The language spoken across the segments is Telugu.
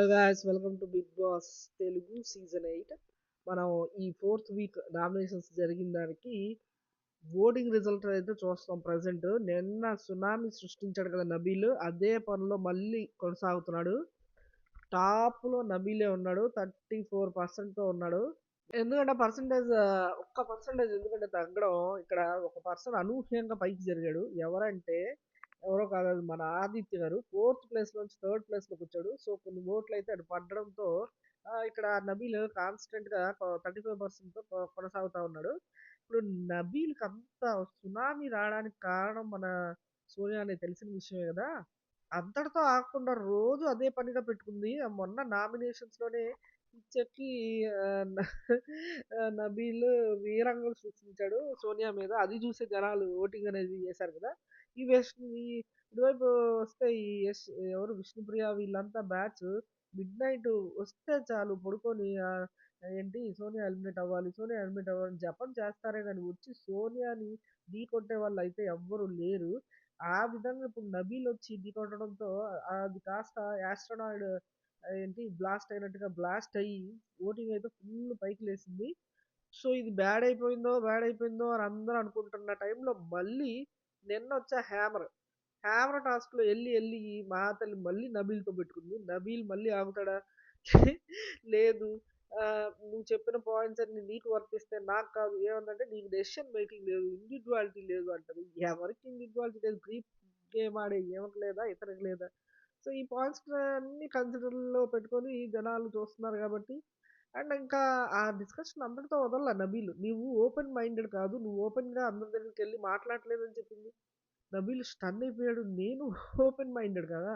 Hello guys welcome to Bigg Boss Telugu season eight. మనం ఈ ఫోర్త్ వీక్ నామినేషన్స్ జరిగిన దానికి ఓటింగ్ రిజల్ట్ అయితే చూస్తాం ప్రజెంట్ నిన్న సునామీ సృష్టించాడు కదా నబీల్ అదే పనిలో మళ్ళీ కొనసాగుతున్నాడు. టాప్లో నబీలే ఉన్నాడు థర్టీ ఫోర్ పర్సెంట్తో ఉన్నాడు. ఎందుకంటే పర్సంటేజ్ ఒక్క పర్సంటేజ్ ఎందుకంటే తగ్గడం ఇక్కడ ఒక పర్సన్ అనూహ్యంగా పైకి జరిగాడు. ఎవరంటే ఎవరో కాదు మన ఆదిత్య గారు ఫోర్త్ ప్లేస్ నుంచి థర్డ్ ప్లేస్లోకి వచ్చాడు. సో కొన్ని ఓట్లు అయితే అటు పడడంతో ఇక్కడ నబీల్ కాన్స్టెంట్గా థర్టీ ఫైవ్ పర్సెంట్తో కొనసాగుతూ ఉన్నాడు. ఇప్పుడు నబీల్కి అంత సునామీ రావడానికి కారణం మన సోనియా అనేది తెలిసిన విషయమే కదా. అంతటితో ఆగకుండా రోజు అదే పనిగా పెట్టుకుంది. మొన్న నామినేషన్స్లోనే పిచ్చెక్కి నబీల్ వీరంగం సృష్టించాడు సోనియా మీద. అది చూసే జనాలు ఓటింగ్ అనేది చేశారు కదా. ఈ వెస్ట్ ఈ ఇటువైపు వస్తే ఈ ఎస్ ఎవరు విష్ణుప్రియ వీళ్ళంతా బ్యాచ్ మిడ్ నైట్ వస్తే చాలు పడుకొని ఏంటి సోనియా ఎలిమినేట్ అవ్వాలి సోనియా ఎలిమినేట్ అవ్వాలి జపం చేస్తారే కానీ వచ్చి సోనియాని ఢీ కొట్టే వాళ్ళు అయితే ఎవ్వరు లేరు. ఆ విధంగా ఇప్పుడు నబీల్ వచ్చి ఢీ కొట్టడంతో అది కాస్త యాస్ట్రోనాయిడ్ ఏంటి బ్లాస్ట్ అయినట్టుగా బ్లాస్ట్ అయ్యి ఓటింగ్ అయితే ఫుల్ పైకి లేసింది. సో ఇది బ్యాడ్ అయిపోయిందో బ్యాడ్ అయిపోయిందో అని అందరూ అనుకుంటున్న టైంలో మళ్ళీ నిన్న వచ్చే హ్యామర్. హ్యామర్ టాస్క్లో వెళ్ళి వెళ్ళి ఈ మహాతల్లి మళ్ళీ నబీల్తో పెట్టుకుంది. నబీల్ మళ్ళీ ఆగుతాడా? లేదు. నువ్వు చెప్పిన పాయింట్స్ అన్ని నీకు వర్తిస్తే నాకు కాదు. ఏమందంటే నీకు డెసిషన్ మేకింగ్ లేదు ఇండివిజువాలిటీ లేదు అంటారు ఎవరికి ఇండివిజువాలిటీ లేదు? గ్రీప్ గేమ్ ఆడే ఏమకి లేదా? ఇతనికి లేదా? సో ఈ పాయింట్స్ అన్ని కన్సిడర్లో పెట్టుకొని జనాలు చూస్తున్నారు కాబట్టి అండ్ ఇంకా ఆ డిస్కషన్ అందరితో వదల నబీల్. నువ్వు ఓపెన్ మైండెడ్ కాదు నువ్వు ఓపెన్గా అందరి దగ్గరికి వెళ్ళి మాట్లాడలేదని చెప్పింది. నబీల్ స్టన్ అయిపోయాడు. నేను ఓపెన్ మైండెడ్ కదా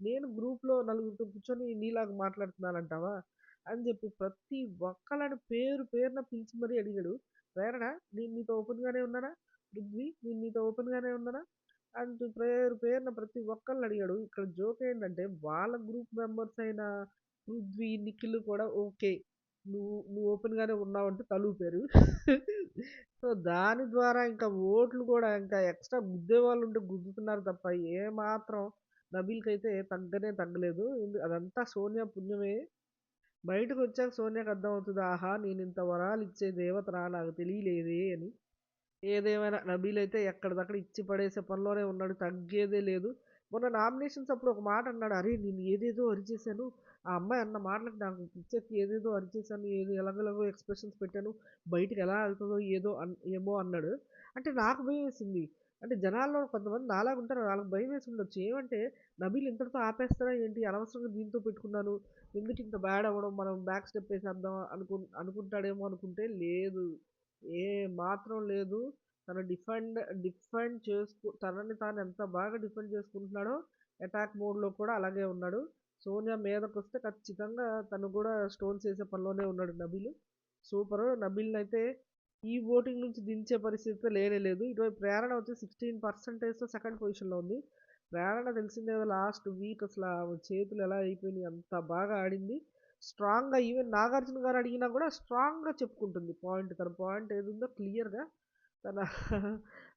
నేను గ్రూప్లో నలుగురితో కూర్చొని నీలాగా మాట్లాడుతున్నానంటావా? అని చెప్పి ప్రతి ఒక్కళ్ళని పేరు పేరున పిలిచి మరీ అడిగాడు. ప్రేరణ నేను నీతో ఓపెన్గానే ఉన్నానా? పృథ్వీ నేను నీతో ఓపెన్గానే ఉన్నానా? అంటూ పేరు పేరున ప్రతి ఒక్కళ్ళని అడిగాడు. ఇక్కడ జోక్ ఏంటంటే వాళ్ళ గ్రూప్ మెంబర్స్ అయిన పృథ్వీ నిఖిల్ కూడా ఓకే. నువ్వు నువ్వు ఓపెన్గానే ఉన్నావంటే తలుపారు సో దాని ద్వారా ఇంకా ఓట్లు కూడా ఇంకా ఎక్స్ట్రా గుద్దే వాళ్ళు ఉంటే గుద్దుతున్నారు తప్ప ఏ మాత్రం నబీల్కి అయితే తగ్గనే తగ్గలేదు. అదంతా సోనియా పుణ్యమే. బయటకు వచ్చాక సోనియాకి అర్థమవుతుంది ఆహా నేను ఇంత వరాలు ఇచ్చే దేవతరా? నాకు తెలియలేదే అని. ఏదేమైనా నబీల్ అయితే ఎక్కడిదక్కడ ఇచ్చి పడేసే పనిలోనే ఉన్నాడు తగ్గేదే లేదు. మొన్న నామినేషన్స్ అప్పుడు ఒక మాట అన్నాడు అరే నేను ఏదేదో అరిచేశాను ఆ అమ్మాయి అన్న మాటలకు నాకు పిక్చర్కి ఏదేదో అరిచేశాను ఏదో ఎలాగెలాగో ఎక్స్ప్రెషన్స్ పెట్టాను బయటికి ఎలా వెళ్తుందో ఏదో అన్ ఏమో అన్నాడు. అంటే నాకు భయం వేసింది. అంటే జనాల్లో కొంతమంది నాలాగా ఉంటారు వాళ్ళకి భయం వేసి ఉండొచ్చు. ఏమంటే నబీలు ఇంతటితో ఆపేస్తారా ఏంటి? అనవసరంగా దీంతో పెట్టుకున్నాను. ఎందుకు ఇంత బ్యాడ్ అవ్వడం? మనం బ్యాక్ స్టెప్ వేసేద్దాం అనుకు అనుకుంటాడేమో అనుకుంటే లేదు. ఏ మాత్రం లేదు. తను డిఫెండ్ డిఫెండ్ చేసుకు తనని తాను ఎంత బాగా డిఫెండ్ చేసుకుంటున్నాడో అటాక్ మోడ్లో కూడా అలాగే ఉన్నాడు. సోనియా మీదకు వస్తే ఖచ్చితంగా తను కూడా స్టోన్స్ వేసే పనిలోనే ఉన్నాడు నబీల్. సూపర్. నబీల్ని అయితే ఈ ఓటింగ్ నుంచి దించే పరిస్థితి లేనే లేదు. ఇటువైపు ప్రేరణ వచ్చి సిక్స్టీన్ పర్సెంటేజ్తో సెకండ్ పొజిషన్లో ఉంది. ప్రేరణ తెలిసిందే లాస్ట్ వీక్ అసలు చేతులు ఎలా అయిపోయినాయి అంత బాగా ఆడింది. స్ట్రాంగ్గా ఈవెన్ నాగార్జున గారు అడిగినా కూడా స్ట్రాంగ్గా చెప్పుకుంటుంది. పాయింట్ తన పాయింట్ ఏది ఉందో క్లియర్గా తన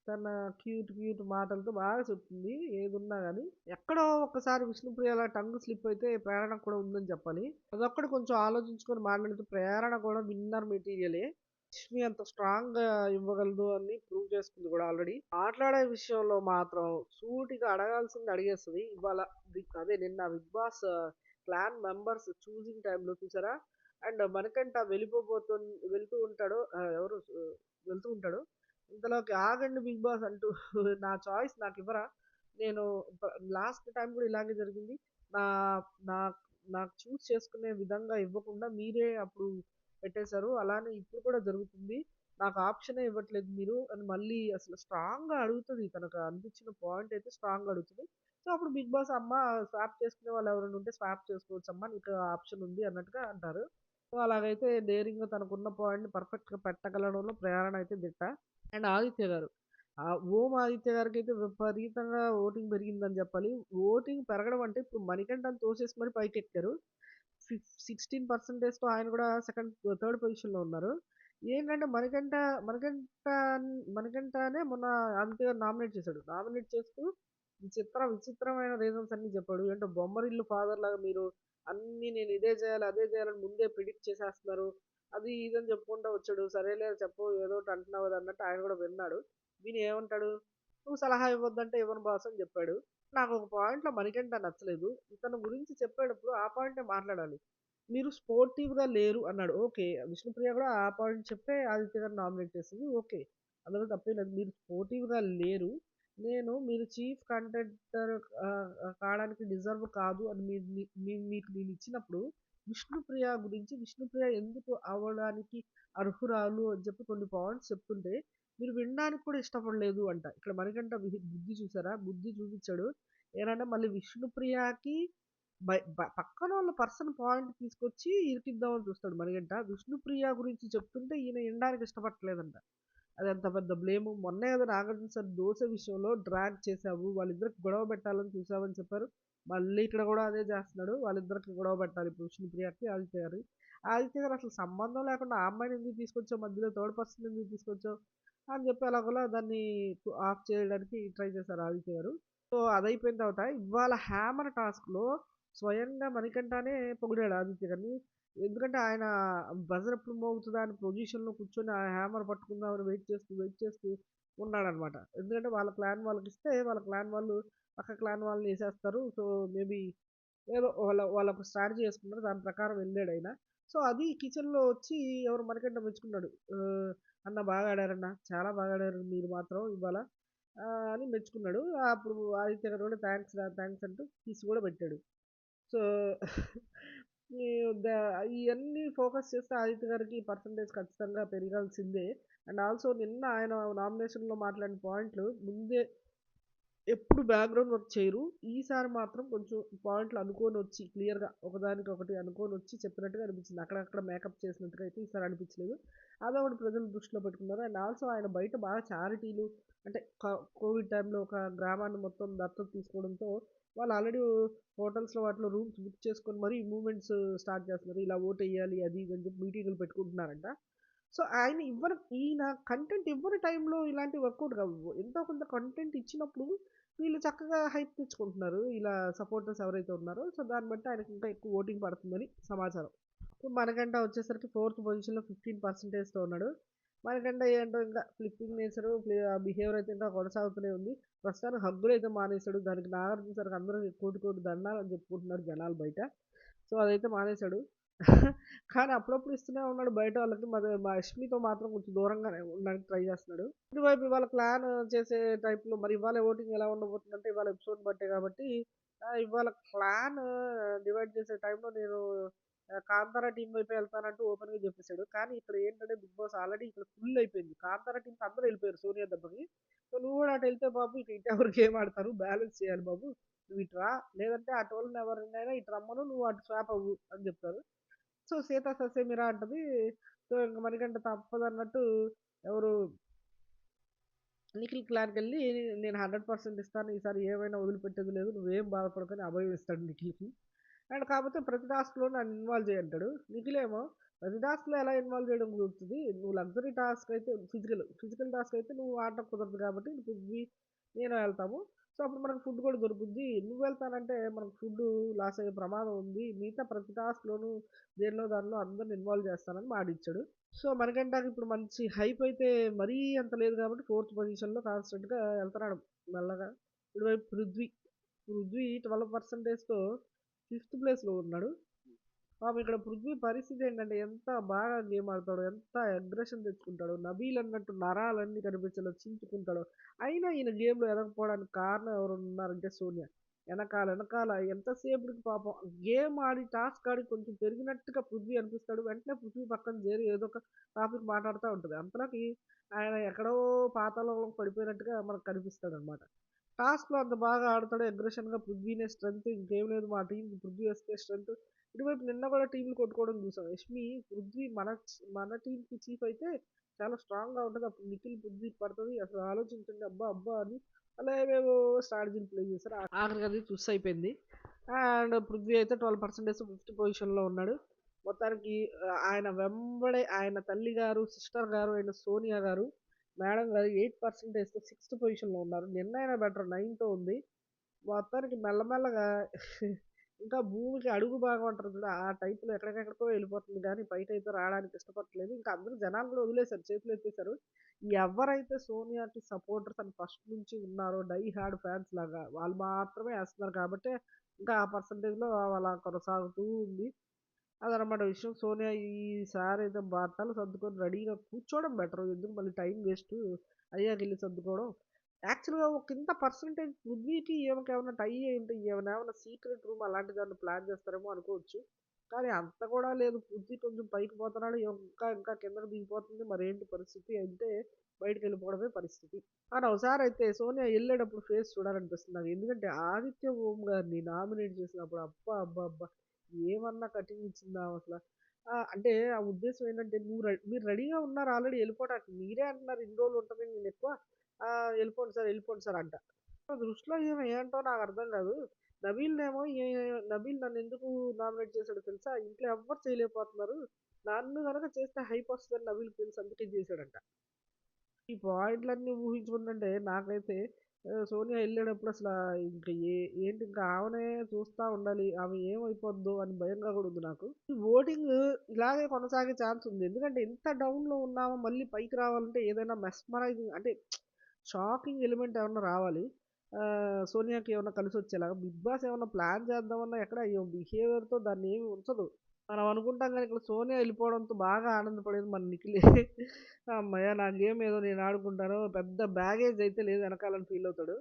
తన క్యూట్ క్యూట్ మాటలతో బాగా చెప్తుంది. ఏది ఉన్నా కానీ ఎక్కడో ఒక్కసారి విష్ణుప్రియ అలా టంగ్ స్లిప్ అయితే ప్రేరణ కూడా ఉందని చెప్పాలి. అదొక్కటి కొంచెం ఆలోచించుకొని మాట్లాడితే ప్రేరణ కూడా విన్నర్ మెటీరియలే. లక్ష్మి అంత స్ట్రాంగ్గా ఇవ్వగలదు అని ప్రూవ్ చేసుకుంది కూడా ఆల్రెడీ మాట్లాడే విషయంలో మాత్రం సూటిగా అడగాల్సింది అడిగేస్తుంది. ఇవాళ అదే నిన్న Bigg Boss clan members choosing టైంలో చూసారా? అండ్ మనకంట వెళ్ళిపోబోతు వెళ్తూ ఉంటాడు ఎవరు వెళ్తూ ఉంటాడు? ఇంతలోకి ఆగండి బిగ్ బాస్ అంటూ నా చాయిస్ నాకు ఇవ్వరా? నేను లాస్ట్ టైం కూడా ఇలాగే జరిగింది. నా నా నాకు చూస్ చేసుకునే విధంగా ఇవ్వకుండా మీరే అప్పుడు పెట్టేశారు. అలానే ఇప్పుడు కూడా జరుగుతుంది. నాకు ఆప్షనే ఇవ్వట్లేదు మీరు అని మళ్ళీ అసలు స్ట్రాంగ్గా అడుగుతుంది. తనకు అనిపించిన పాయింట్ అయితే స్ట్రాంగ్గా అడుగుతుంది. సో అప్పుడు బిగ్ బాస్ అమ్మ స్వాప్ చేసుకునే వాళ్ళు ఎవరైనా ఉంటే స్వాప్ చేసుకోవచ్చు అమ్మ నీకు ఆప్షన్ ఉంది అన్నట్టుగా అంటారు. సో అలాగైతే నేరింగ్గా తనకున్న పాయింట్ని పర్ఫెక్ట్గా పెట్టగలడంలో ప్రేరణ అయితే దిట్ట. అండ్ ఆదిత్య గారు ఆ ఓం ఆదిత్య గారికి అయితే విపరీతంగా ఓటింగ్ పెరిగిందని చెప్పాలి. ఓటింగ్ పెరగడం అంటే ఇప్పుడు మణికంఠని తోసేసి మరి పైకి ఎక్కారు ఫిఫ్ సిక్స్టీన్ పర్సెంటేజ్తో ఆయన కూడా సెకండ్ థర్డ్ పొజిషన్లో ఉన్నారు. ఏంటంటే మనకంట మనకంట మనకంటనే మొన్న ఆదిత్య గారు నామినేట్ చేశాడు. నామినేట్ చేస్తూ విచిత్ర విచిత్రమైన రీజన్స్ అన్ని చెప్పాడు. ఏంటో బొమ్మరిల్లు ఫాదర్ లాగా మీరు అన్ని నేను ఇదే చేయాలి అదే చేయాలని ముందే ప్రిడిక్ట్ చేసేస్తున్నారు. అది ఇదని చెప్పుకుంటూ వచ్చాడు. సరేలే చెప్పు ఏదో ఒకటి అంటున్నావు కదా అన్నట్టు ఆయన కూడా విన్నాడు. విని ఏమంటాడు? నువ్వు సలహా ఇవ్వద్దంటే ఇవ్వను బాస్ అని చెప్పాడు. నాకు ఒక పాయింట్లో మనకంటే నచ్చలేదు. ఇతను గురించి చెప్పేటప్పుడు ఆ పాయింటే మాట్లాడాలి. మీరు స్పోర్టివ్గా లేరు అన్నాడు. ఓకే. విష్ణుప్రియ కూడా ఆ పాయింట్ చెప్పే ఆదిత్య గారు నామినేట్ చేసింది. ఓకే. అందులో తప్పే లేదు. మీరు స్పోర్టివ్గా లేరు. నేను మీరు చీఫ్ కంటెంటర్ కావడానికి డిజర్వ్ కాదు అని మీరు మీ- మీకు నేను ఇచ్చినప్పుడు విష్ణుప్రియ గురించి విష్ణుప్రియ ఎందుకు అవ్వడానికి అర్హురాలు అని చెప్పి కొన్ని పాయింట్స్ చెప్తుంటే మీరు వినడానికి కూడా ఇష్టపడలేదు అంట. ఇక్కడ మనకంట బుద్ధి చూసారా? బుద్ధి చూపించాడు. ఏంటంటే మళ్ళీ విష్ణుప్రియకి బై- పక్కన వాళ్ళ పర్సన్ పాయింట్ తీసుకొచ్చి ఇరికిద్దామని చూస్తాడు మణిగంట విష్ణుప్రియ గురించి చెప్తుంటే ఈయన వినడానికి ఇష్టపడలేదంట అది అంత పెద్ద బ్లేము మొన్నే కదా నాగార్జున సార్ దోశ విషయంలో డ్రాగ్ చేసావు వాళ్ళిద్దరికి గొడవ పెట్టాలని చూసావని చెప్పారు. మళ్ళీ ఇక్కడ కూడా అదే చేస్తున్నాడు. వాళ్ళిద్దరికి గొడవ పెట్టాలి ఇప్పుడు విష్ణుప్రియకి ఆదిత్య గారు ఆదిత్య గారు అసలు సంబంధం లేకుండా ఆ అమ్మాయిని ఎందుకు తీసుకొచ్చావు? మధ్యలో థర్డ్ పర్సన్ ఎందుకు తీసుకొచ్చావు? అని చెప్పి అలాగోలా దాన్ని ఆఫ్ చేయడానికి ట్రై చేశారు ఆదిత్య గారు సో అది తర్వాత ఇవాళ హ్యామర్ టాస్క్లో స్వయంగా మణికంఠనే పొగిడాడు ఆదిత్య గారిని ఎందుకంటే ఆయన బజర్ ఎప్పుడు మోగుతుందా అని పొజిషన్లో కూర్చొని ఆ హ్యామర్ పట్టుకుందామని వెయిట్ చేస్తూ వెయిట్ చేస్తూ ఉన్నాడనమాట. ఎందుకంటే వాళ్ళ క్లాన్ వాళ్ళకి ఇస్తే వాళ్ళ క్లాన్ వాళ్ళు పక్క క్లాన్ వాళ్ళని వేసేస్తారు. సో మేబీ ఏదో వాళ్ళ వాళ్ళ స్ట్రాటజీ చేసుకున్నారు దాని ప్రకారం వెళ్ళాడు ఆయన. సో అది కిచెన్లో వచ్చి ఎవరు మనకంటే మెచ్చుకున్నాడు. అన్న బాగా ఆడారన్న చాలా బాగా ఆడారు మీరు మాత్రం ఇవాళ. అని మెచ్చుకున్నాడు. అప్పుడు ఆదిత్య గారు కూడా థ్యాంక్స్ థ్యాంక్స్ అంటూ తీసి కూడా పెట్టాడు. సో ఇవన్నీ ఫోకస్ చేస్తే ఆదిత్య గారికి పర్సంటేజ్ ఖచ్చితంగా పెరగాల్సిందే. అండ్ ఆల్సో నిన్న ఆయన నామినేషన్లో మాట్లాడిన పాయింట్లు ముందే ఎప్పుడు బ్యాక్గ్రౌండ్ వర్క్ చేయరు. ఈసారి మాత్రం కొంచెం పాయింట్లు అనుకొని వచ్చి క్లియర్గా ఒకదానికి ఒకటి అనుకొని వచ్చి చెప్పినట్టుగా అనిపించింది. అక్కడక్కడ మేకప్ చేసినట్టుగా అయితే ఈసారి అనిపించలేదు. అదే ఒకటి ప్రజలు దృష్టిలో పెట్టుకున్నారు. అండ్ ఆల్సో ఆయన బయట బాగా చారిటీలు అంటే కోవిడ్ టైంలో ఒక గ్రామాన్ని మొత్తం దత్తత తీసుకోవడంతో వాళ్ళు ఆల్రెడీ హోటల్స్లో వాటిలో రూమ్స్ బుక్ చేసుకొని మరీ మూమెంట్స్ స్టార్ట్ చేస్తున్నారు. ఇలా ఓట్ వేయాలి అది ఇది అని చెప్పి మీటింగ్లు పెట్టుకుంటున్నారంట. సో ఆయన ఇవ్వని ఈయన కంటెంట్ ఇవ్వని టైంలో ఇలాంటి వర్కౌట్ కావు. ఎంతో కొంత కంటెంట్ ఇచ్చినప్పుడు వీళ్ళు చక్కగా హైప్ తెచ్చుకుంటున్నారు. ఇలా సపోర్టర్స్ ఎవరైతే ఉన్నారో సో దాన్ని బట్టి ఆయనకి ఇంకా ఎక్కువ ఓటింగ్ పడుతుందని సమాచారం. సో మనకంట వచ్చేసరికి ఫోర్త్ పొజిషన్లో ఫిఫ్టీన్ పర్సెంటేజ్తో ఉన్నాడు. మనకంటే ఏంటో ఇంకా ఫ్లిప్పింగ్ నేచరు బిహేవియర్ అయితే ఇంకా కొనసాగుతూనే ఉంది. ప్రస్తుతానికి హగ్గులు అయితే మానేశాడు. దానికి నాగార్జున సార్కి అందరూ కోటి కోటి దండాలు అని చెప్పుకుంటున్నారు జనాలు బయట. సో అదైతే మానేశాడు. కానీ అప్పుడప్పుడు ఇస్తూనే ఉన్నాడు బయట వాళ్ళకి. మా అశ్మితో మాత్రం కొంచెం దూరంగానే ఉండడానికి ట్రై చేస్తున్నాడు. ఇటువైపు ఇవాళ ప్లాన్ చేసే టైప్లో మరి ఇవాళ ఓటింగ్ ఎలా ఉండబోతుందంటే ఇవాళ ఎపిసోడ్ బట్టే కాబట్టి ఇవాళ ప్లాన్ డివైడ్ చేసే టైంలో నేను కాంతారా టీం వైపు వెళ్తానంటూ ఓపెన్గా చెప్పేశాడు. కానీ ఇక్కడ ఏంటంటే బిగ్ బాస్ ఆల్రెడీ ఇక్కడ ఫుల్ అయిపోయింది. కాంతారా టీంకి అందరూ వెళ్ళిపోయారు సోనియా దెబ్బకి. సో నువ్వు కూడా అటు వెళ్తే బాబు ఇటు ఇటు ఎవరికి ఏం ఆడతారు? బ్యాలెన్స్ చేయాలి బాబు. నువ్వు ఇటు రా. లేదంటే అటు వాళ్ళని ఎవరినైనా ఇటు రమ్మను నువ్వు అటు స్వాప్ అవ్వు అని చెప్తారు. సో సీత ససేమిరా అంటది. సో ఇంక మనకంటే తప్పదు అన్నట్టు ఎవరు నిఖిల్ క్లాన్కి వెళ్ళి నేను హండ్రెడ్ పర్సెంట్ ఇస్తాను. ఈసారి ఏమైనా వదిలిపెట్టేది లేదు. నువ్వేం బాధపడకని అభయం ఇస్తాడు నిఖిల్కి. అండ్ కాకపోతే ప్రతి టాస్క్లో నన్ను ఇన్వాల్వ్ చేయంటాడు నిఖిలేమో ప్రతి టాస్క్లో ఎలా ఇన్వాల్వ్ చేయడం కుదురుతుంది? నువ్వు లగ్జరీ టాస్క్ అయితే ఫిజికల్ ఫిజికల్ టాస్క్ అయితే నువ్వు ఆడటం కుదరదు కాబట్టి నువ్వు నేను వెళ్తాము. సో అప్పుడు మనకు ఫుడ్ కూడా దొరుకుద్ది. నువ్వు వెళ్తానంటే మనకు ఫుడ్ లాస్ అయ్యే ప్రమాదం ఉంది. మిగతా ప్రతి టాస్క్లోనూ దేనిలో దానిలో అందరిని ఇన్వాల్వ్ చేస్తానని మాడిచ్చాడు సో మనకంటే ఇప్పుడు మంచి హైప్ అయితే మరీ అంత లేదు కాబట్టి ఫోర్త్ పొజిషన్లో కాన్స్టెంట్గా వెళ్తున్నాడు. మెల్లగా. ఇటువైపు పృథ్వీ. పృథ్వీ ట్వెల్వ్ పర్సెంటేజ్తో ఫిఫ్త్ ప్లేస్లో ఉన్నాడు. పాపం ఇక్కడ పృథ్వీ పరిస్థితి ఏంటంటే ఎంత బాగా గేమ్ ఆడతాడో ఎంత అగ్రెషన్ తెచ్చుకుంటాడో నబీల్ అన్నట్టు నరాలన్నీ కనిపించలో చించుకుంటాడో. అయినా ఈయన గేమ్లో ఎదగకపోవడానికి కారణం ఎవరు ఉన్నారంటే సోనియా. వెనకాల వెనకాల ఎంతసేపటికి పాపం గేమ్ ఆడి టాస్క్ ఆడి కొంచెం పెరిగినట్టుగా పృథ్వీ అనిపిస్తాడు. వెంటనే పృథ్వీ పక్కన చేరి ఏదో ఒక టాపిక్ మాట్లాడుతూ ఉంటుంది. అంతలోకి ఆయన ఎక్కడో పాతాళంలో పడిపోయినట్టుగా మనకు కనిపిస్తాడు అనమాట టాస్క్లో అంత బాగా ఆడతాడు అగ్రెషన్గా పృథ్వీనే స్ట్రెంత్ ఇంకేం లేదు మా టీంకి పృథ్వీ వస్తే స్ట్రెంత్ ఇటువైపు నిన్న కూడా టీంలు కొట్టుకోవడం చూసాం. యష్మి పృథ్వీ మన మన టీంకి చీఫ్ అయితే చాలా స్ట్రాంగ్గా ఉంటుంది. అప్పుడు నిఖిల్ పృథ్వీ పడుతుంది. అసలు ఆలోచించండి అబ్బా అబ్బా అని అలా ఏమేమో స్ట్రాటజీని ప్లే చేశారు. ఆ- ఆఖరికి అది తుస్ అయిపోయింది. అండ్ పృథ్వీ అయితే ట్వెల్వ్ పర్సెంటేజ్ ఫిఫ్త్ పొజిషన్లో ఉన్నాడు. మొత్తానికి ఆయన వెంబడే ఆయన తల్లి గారు సిస్టర్ గారు ఆయన సోనియా గారు మేడం గారు ఎయిట్ పర్సెంటేజ్తో సిక్స్త్ పొజిషన్లో ఉన్నారు నిన్న అయినా బెటర్ నైన్తో ఉంది మొత్తానికి మెల్లమెల్లగా ఇంకా భూమికి అడుగు భాగం అంటారు చూడ ఆ టైప్‌లో ఎక్కడికెక్కడికో వెళ్ళిపోతుంది కానీ బయట అయితే రావడానికి ఇష్టపడట్లేదు. ఇంకా అందరూ జనాలు కూడా వదిలేసారు. చేతులు ఎత్తేశారు ఎవరైతే సోనియాకి సపోర్టర్స్ అని ఫస్ట్ నుంచి ఉన్నారో డై హార్డ్ ఫ్యాన్స్ లాగా వాళ్ళు మాత్రమే వేస్తున్నారు కాబట్టి ఇంకా ఆ పర్సెంటేజ్‌లో అలా కొనసాగుతూ ఉంది. అదనమాట విషయం. సోనియా ఈసారైతే బట్టలు సర్దుకొని రెడీగా కూర్చోవడం బెటర్ ఎందుకు మళ్ళీ టైం వేస్టు. అయ్యాకెళ్ళి సర్దుకోవడం. యాక్చువల్‌గా ఒక ఇంత పర్సెంటేజ్ పృథ్వీకి ఈమెకేమన్నా టై ఏమైనా ఏమైనా సీక్రెట్ రూమ్ అలాంటి దాన్ని ప్లాన్ చేస్తారేమో అనుకోవచ్చు. కానీ అంత కూడా లేదు. పృథ్వీ కొంచెం పైకి పోతున్నాడు. ఇంకా ఇంకా కిందకి దిగిపోతుంది. మరేంటి పరిస్థితి అంటే బయటికెళ్ళిపోవడమే పరిస్థితి. కానీ అయితే సోనియా వెళ్ళేటప్పుడు ఫేస్ చూడాలనిపిస్తుంది నాకు. ఎందుకంటే ఆదిత్య ఓం గారిని నామినేట్ చేసినప్పుడు అబ్బా! అబ్బా! అబ్బా! ఏమన్నా కటింగ్ ఇచ్చిందా అసలు అంటే ఆ ఉద్దేశం ఏంటంటే నువ్వు మీరు రెడీగా ఉన్నారు ఆల్రెడీ వెళ్ళిపోవడానికి మీరే అంటున్నారు ఇన్ని రోజులు ఉంటుంది నేను ఎక్కువ వెళ్ళిపోండి సార్, వెళ్ళిపోండి సార్ అంట. దృష్టిలో ఈమె ఏంటో అర్థం కాదు. నబీల్‌నేమో ఏ నబీల్ నన్నెందుకు నామినేట్ చేశాడో తెలుసా? ఇంట్లో ఎవ్వరు చేయలేకపోతున్నారు. నన్ను కనుక చేస్తే హైప్ వస్తుందని నబీల్ తెలుసు అందుకే చేశాడంట ఈ పాయింట్‌లన్నీ ఊహించుకుంటుంటే నాకైతే సోనియా వెళ్ళేటప్పుడు అసలు ఇంక ఏ ఏంటి ఇంకా ఆమెనే చూస్తూ ఉండాలి. ఆమె ఏమైపోద్దో అని భయంగా కూడా ఉంది నాకు. ఈ ఓటింగ్ ఇలాగే కొనసాగే ఛాన్స్ ఉంది. ఎందుకంటే ఇంత డౌన్‌లో ఉన్నామో మళ్ళీ పైకి రావాలంటే ఏదైనా మెస్మరైజింగ్ అంటే షాకింగ్ ఎలిమెంట్ ఏమన్నా రావాలి. సోనియాకి సోనియాకి ఏమన్నా కలిసొచ్చేలాగా. బిగ్ బాస్ ఏమన్నా ప్లాన్ చేద్దామన్నా ఎక్కడ బిహేవియర్తో బిహేవియర్‌తో ఏమి ఉంచదు. మనం అనుకుంటాం కానీ ఇక్కడ సోనియా వెళ్ళిపోవడంతో బాగా ఆనందపడేది మన నిఖిలే. హమ్మయ్య! నా గేమ్ ఏదో నేను ఆడుకుంటాను. పెద్ద బ్యాగేజ్ అయితే లేదు వెనకాలని ఫీల్ అవుతాడు.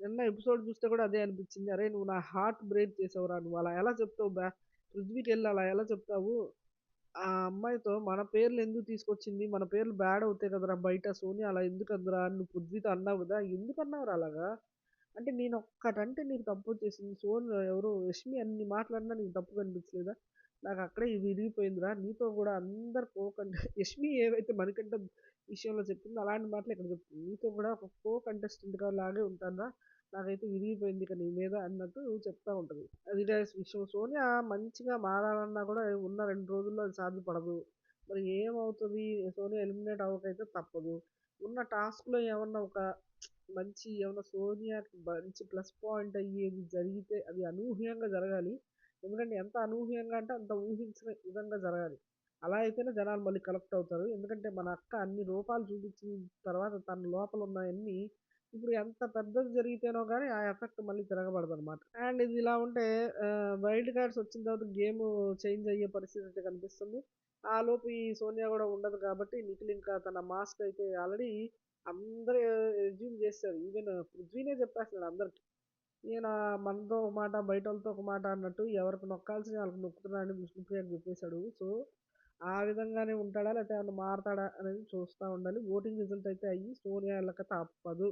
నిన్న ఎపిసోడ్ చూస్తే కూడా అదే అనిపించింది. అరే నువ్వు నా హార్ట్ బ్రేక్ చేసావురా! నువ్వు అలా ఎలా చెప్తావు బ్యా పృథ్వీకి వెళ్ళి అలా ఎలా చెప్తావు? ఆ అమ్మాయితో మన పేర్లు ఎందుకు తీసుకొచ్చింది? మన పేర్లు బ్యాడ్ అవుతాయి కదరా బయట. సోనియా అలా ఎందుకు అందరా నువ్వు పృథ్వీతో అన్నావు కదా! ఎందుకన్నావురా అలాగా? అంటే నేనొక్కటంటే నీకు తప్పు వచ్చేసింది సోని ఎవరు యష్మి అన్ని మాట్లాడినా నీకు తప్పు కనిపించలేదా? నాకు అక్కడే విరిగిపోయిందిరా. నీతో కూడా అందరు కో కంటె యష్మి ఏవైతే మణికంఠ విషయంలో చెప్పిందో అలాంటి మాటలు ఇక్కడ చెప్తుంది. నీతో కూడా ఒక కో కంటెస్టెంట్‌గా లాగే ఉంటానురా. నాకైతే విరిగిపోయింది ఇక నీ మీద అన్నట్టు చెప్తా ఉంటుంది అది విషయం. సోనియా మంచిగా మారాలన్నా కూడా ఉన్న రెండు రోజుల్లో అది సాధ్యపడదు. మరి ఏమవుతుంది సోనియా ఎలిమినేట్ అవ్వకైతే తప్పదు. ఉన్న టాస్క్‌లో ఏమన్నా ఒక మంచి ఏమన్నా సోనియాకి మంచి ప్లస్ పాయింట్ అయ్యేది జరిగితే అది అనూహ్యంగా జరగాలి. ఎందుకంటే ఎంత అనూహ్యంగా అంటే అంత ఊహించిన విధంగా జరగాలి. అలా అయితేనే జనాలు మళ్ళీ కలెక్ట్ అవుతారు. ఎందుకంటే మన అక్క అన్ని రూపాలు చూపించిన తర్వాత తన లోపల ఉన్నాయన్నీ ఇప్పుడు ఎంత పెద్దది జరిగితేనో కానీ ఆ ఎఫెక్ట్ మళ్ళీ తిరగబడదనమాట. అండ్ ఇది ఇలా ఉంటే వైల్డ్ కార్డ్స్ వచ్చిన తర్వాత గేమ్ చేంజ్ అయ్యే పరిస్థితి అయితే కనిపిస్తుంది. ఆ లోపు ఈ సోనియా కూడా ఉండదు కాబట్టి నిఖిల్ ఇంకా తన మాస్క్ అయితే ఆల్రెడీ అందరూ రెజ్యూమ్ చేశారు ఈవెన్ పృథ్వీనే చెప్పేస్తున్నాడు అందరికి. ఈయన మనతో ఒక మాట, బయట వాళ్ళతో ఒక మాట అన్నట్టు ఎవరికి నొక్కాల్సిన వాళ్ళకి నొక్కుతున్నాడని విష్ణుప్రియకి చెప్పేశాడు సో, ఆ విధంగానే ఉంటాడా? లేకపోతే ఏమన్నా మారతాడా అనేది చూస్తూ ఉండాలి. ఓటింగ్ రిజల్ట్ అయితే అయ్యి సోనియా ఎళ్ళక తప్పదు.